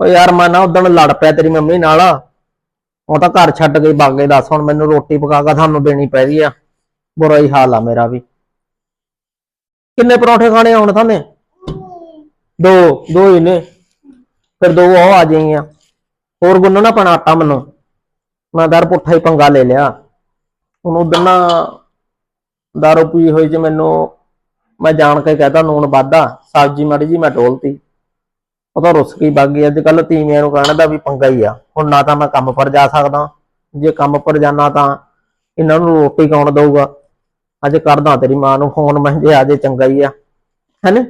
ਓ ਯਾਰ ਮੈਂ ਨਾ ਉਦੋਂ ਲੜ ਪਿਆ ਤੇਰੀ ਮੰਮੀ ਨਾਲ। ਉਹ ਤਾਂ ਘਰ ਛੱਡ ਕੇ ਬਾਗੇ ਦੱਸ ਹੁਣ ਮੈਨੂੰ ਰੋਟੀ ਪਕਾ ਕੇ ਤੁਹਾਨੂੰ ਦੇਣੀ ਪੈ ਰਹੀ ਆ। ਬੁਰਾ ਹੀ ਹਾਲ ਆ ਮੇਰਾ ਵੀ। ਕਿੰਨੇ ਪਰੌਂਠੇ ਖਾਣੇ ਆ ਹੁਣ ਥਾਨੇ? ਦੋ ਦੋ ਹੀ ਨੇ। ਫਿਰ ਦੋ ਉਹ ਆ ਜਾਈਆਂ। ਹੋਰ ਗੁੰਨੋ ਨਾ ਪੈਣਾ ਆਟਾ ਮੈਨੂੰ। ਮੈਂ ਦਰ ਪੁੱਠਾ ਹੀ ਪੰਗਾ ਲੈ ਲਿਆ। ਹੁਣ ਉਦੋਂ ਨਾ ਦਾਰੂ ਪੀ ਹੋਈ ਜੇ ਮੈਨੂੰ, ਮੈਂ ਜਾਣ ਕੇ ਕਹਤਾ ਨੂਣ ਵਾਧਾ। ਸਬਜ਼ੀ ਮਾੜੀ ਜੀ ਮੈਂ ਡੋਲਤੀ। ਉਹ ਤਾਂ ਰੁੱਸ ਗਈ ਅੱਜ ਕੱਲ ਤੀਵੀਆਂ ਨੂੰ ਕਹਿਣ ਦਾ ਵੀ ਪੰਗਾ ਹੀ ਆ। ਹੁਣ ਨਾ ਤਾਂ ਮੈਂ ਕੰਮ ਪਰ ਜਾ ਸਕਦਾ। ਜੇ ਕੰਮ ਪਰ ਜਾਣਾ ਤਾਂ ਇਹਨਾਂ ਨੂੰ ਰੋਟੀ ਕੌਣ ਦਊਗਾ? ਅੱਜ ਕਰਦਾ ਤੇਰੀ ਮਾਂ ਨੂੰ ਫੋਨ, ਮੈਂ ਜੇ ਆ ਚੰਗਾ ਹੀ ਆ। ਹੈਨੇ?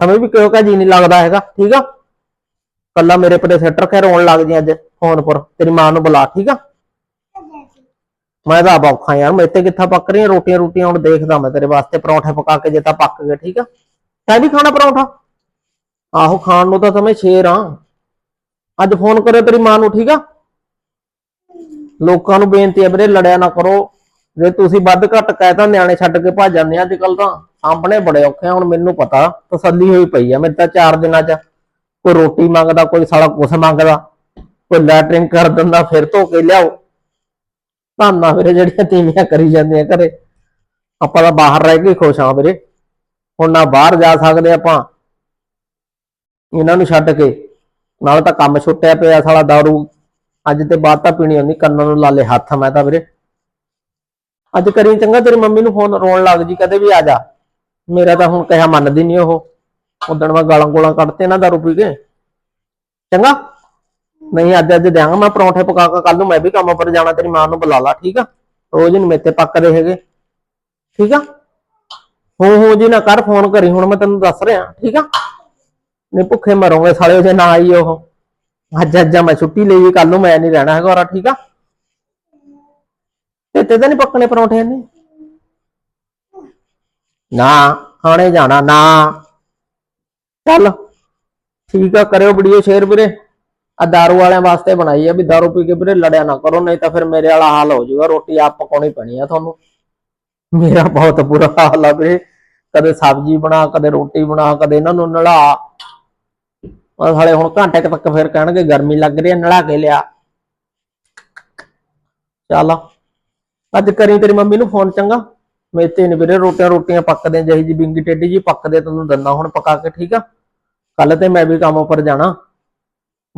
ਸਮਝ ਵੀ ਕਿਉਂ ਕਾ ਜੀ ਨਹੀਂ ਲੱਗਦਾ ਹੈਗਾ, ਠੀਕ ਆ? ਕੱਲਾ ਮੇਰੇ ਪਰੇ ਸੈਟਰ ਕੇ ਰੋਣ ਲੱਗ ਜੀ ਅੱਜ ਫੋਨ ਪਰ। ਤੇਰੀ ਮਾਂ ਨੂੰ ਬੁਲਾ, ਠੀਕ ਆ? ਮੈਂ ਤਾਂ ਆਪ ਔਖਾ ਯਾਰ, ਮੈਂ ਇੱਥੇ ਕਿੱਥਾ ਪੱਕ ਰਹੀਆਂ ਰੋਟੀਆਂ ਰੋਟੀਆਂ ਹੁਣ ਦੇਖਦਾ ਮੈਂ ਤੇਰੇ ਵਾਸਤੇ, ਪਰੌਂਠੇ ਪਕਾ ਕੇ ਜੇ ਤਾਂ ਪੱਕ ਗਏ, ਠੀਕ ਆ? ਤੈਂ ਵੀ ਖਾਣਾ ਪਰੌਂਠਾ? ਆਹੋ ਖਾਣ ਨੂੰ ਤਾਂ ਸਮੇਂ ਸ਼ੇਰ ਆ। ਅੱਜ ਫੋਨ ਕਰਿਓ ਤੇਰੀ ਮਾਂ ਨੂੰ, ਠੀਕ ਆ? ਲੋਕਾਂ ਨੂੰ ਬੇਨਤੀ ਆ ਵੀਰੇ, ਲੜਿਆ ਨਾ ਕਰੋ। ਜੇ ਤੁਸੀਂ ਵੱਧ ਘੱਟ ਕਹਿ ਤਾਂ ਨਿਆਣੇ ਛੱਡ ਕੇ ਭੱਜ ਜਾਂਦੇ ਆ ਅੱਜ ਕੱਲ ਤਾਂ। ਸਾਹਮਣੇ ਬੜੇ ਔਖੇ ਹੁਣ ਮੈਨੂੰ ਪਤਾ, ਤਸੱਲੀ ਹੋਈ ਪਈ ਆ ਮੇਰੇ ਤਾਂ ਚਾਰ ਦਿਨਾਂ ਚ। ਕੋਈ ਰੋਟੀ ਮੰਗਦਾ, ਕੋਈ ਸਾਲਾ ਕੁਛ ਮੰਗਦਾ, ਕੋਈ ਲੈਟਰਿੰਗ ਕਰ ਦਿੰਦਾ, ਫਿਰ ਧੋ ਕੇ ਲਿਆਓ। ਧੰਨਾ ਵੀਰੇ ਜਿਹੜੀਆਂ ਤੀਵੀਆਂ ਕਰੀ ਜਾਂਦੀਆਂ ਘਰੇ। ਆਪਾਂ ਤਾਂ ਬਾਹਰ ਰਹਿ ਕੇ ਖੁਸ਼ ਆ ਵੀਰੇ। ਹੁਣ ਨਾ ਬਾਹਰ ਜਾ ਸਕਦੇ ਆਪਾਂ। ਇਹਨਾਂ ਨੂੰ ਛੱਡ ਕੇ ਨਾਲ ਤਾਂ ਕੰਮ ਛੁੱਟਿਆ ਪਿਆ ਸਾਲਾ दारू ਅੱਜ ਤੇ ਬਾਅਦ ਤਾਂ ਪੀਣੀ ਹੁੰਦੀ ਕੰਨਾਂ ਨੂੰ ਲਾਲੇ ਹੱਥ ਮੈਂ ਤਾਂ ਵੀਰੇ ਅੱਜ ਕਰੀ ਚੰਗਾ ਤੇਰੀ ਮੰਮੀ ਨੂੰ ਫੋਨ ਰੋਣ ਲੱਗ ਜੀ ਕਦੇ ਵੀ ਆ ਜਾ ਮੇਰਾ ਤਾਂ ਹੁਣ ਕਿਹਾ ਮੰਨਦੀ ਨਹੀਂ ਉਹ ਉਦਣ ਮੈਂ ਗਾਲਾਂ ਗੋਲਾਂ ਕੱਢਤੇ ਨਾ दारू ਪੀ ਕੇ ਚੰਗਾ ਨਹੀਂ ਅੱਜ ਅੱਜ ਦਿਆਂਗਾ ਮੈਂ ਪਰੌਂਠੇ ਪਕਾ ਕੇ ਕੱਲ ਨੂੰ ਮੈਂ ਵੀ ਕੰਮ ਪਰ ਜਾਣਾ ਤੇਰੀ ਮਾਂ ਨੂੰ ਬੁਲਾ ਲਾ ਠੀਕ ਆ ਰੋਜ਼ ਨਹੀਂ ਮੇਤੇ ਪੱਕਦੇ ਹੈਗੇ ਠੀਕ ਆ ਹੋ ਹੋ ਜੀ ਨਾ ਕਰ ਫੋਨ ਕਰੀ ਹੁਣ ਮੈਂ ਤੈਨੂੰ ਦੱਸ ਰਿਹਾ ਠੀਕ ਆ ਨਹੀਂ, ਭੁੱਖੇ ਮਰੋਗੇ ਸਾਲੇ, ਜੇ ਨਾ ਆਈ ਉਹ। ਅੱਜ ਅੱਜ ਮੈਂ ਛੁੱਟੀ ਲਈ ਕੱਲ ਨੂੰ ਮੈਂ ਨਹੀਂ ਰਹਿਣਾ ਹੈਗਾ ਔਰ ਠੀਕ ਆ? ਤੇ ਤੇ ਤਾਂ ਨਹੀਂ ਪੱਕਣੇ ਪਰੌਂਠੇ ਨੇ ਨਾ, ਖਾਣੇ ਜਾਣਾ, ਨਾ। ਚੱਲ, ਠੀਕ ਆ, ਕਰਿਓ ਵੀਡੀਓ ਸ਼ੇਅਰ ਵੀਰੇ। ਆ ਦਾਰੂ ਵਾਲਿਆਂ ਵਾਸਤੇ ਬਣਾਈ ਆ ਵੀ ਦਾਰੂ ਪੀ ਕੇ ਵੀਰੇ ਲੜਿਆ ਨਾ ਕਰੋ, ਨਹੀਂ ਤਾਂ ਫਿਰ ਮੇਰੇ ਵਾਲਾ ਹਾਲ ਹੋ ਜਾਊਗਾ, ਰੋਟੀ ਆਪ ਪਕਾਉਣੀ ਪੈਣੀ ਆ ਤੁਹਾਨੂੰ। ਮੇਰਾ ਬਹੁਤ ਬੁਰਾ ਹਾਲ ਆ ਵੀਰੇ। ਕਦੇ ਸਬਜ਼ੀ ਬਣਾ, ਕਦੇ ਰੋਟੀ ਬਣਾ, ਕਦੇ ਇਹਨਾਂ ਨੂੰ ਨਲਾ। ਉਹ ਸਾਲੇ ਹੁਣ ਘੰਟੇ ਤੱਕ ਫਿਰ ਕਹਿਣਗੇ ਗਰਮੀ ਲੱਗ ਰਹੀ ਹੈ, ਨਲਾ ਕੇ ਲਿਆ। ਚੱਲ। ਅੱਜ ਕਰੀ ਤੇਰੀ ਮੰਮੀ ਨੂੰ ਫੋਨ ਚੰਗਾ। ਮੇਤੇ ਨਹੀਂ ਵੀਰੇ ਰੋਟੀਆਂ ਰੋਟੀਆਂ ਪੱਕਦੇ ਜਿਹੀ ਜੀ ਬਿੰਗੀ ਟੇਡੀ ਜੀ ਪੱਕਦੇ ਤੈਨੂੰ ਦੰਦਾ ਹੁਣ ਪਕਾ ਕੇ, ਠੀਕ ਆ? ਕੱਲ ਤੇ ਮੈਂ ਵੀ ਕੰਮ ਉੱਪਰ ਜਾਣਾ।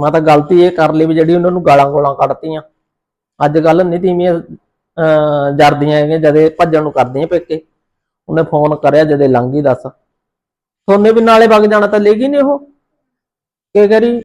ਮੈਂ ਤਾਂ ਗਲਤੀ ਇਹ ਕਰ ਲਈ ਵੀ ਜਿਹੜੀ ਉਹਨਾਂ ਨੂੰ ਗਾਲਾਂ ਗੋਲਾਂ ਕੱਢਤੀਆਂ। ਅੱਜ ਕੱਲ ਨਹੀਂ ਤੀਵੀਆਂ, ਅਹ, ਜਰਦੀਆਂ ਹੈਗੀਆਂ, ਜਦੇ ਭੱਜਣ ਨੂੰ ਕਰਦੀਆਂ ਪੇਕੇ। ਉਹਨੇ ਫੋਨ ਕਰਿਆ, ਜਦੇ ਲੰਘ ਗਈ, ਦੱਸ। ਸੋਨੇ ਵੀ ਨਾਲੇ ਵਗ ਜਾਣਾ ਤਾਂ ਲੈ ਗਈ ਨਹੀਂ ਉਹ। ਕੀ ਕਰੀ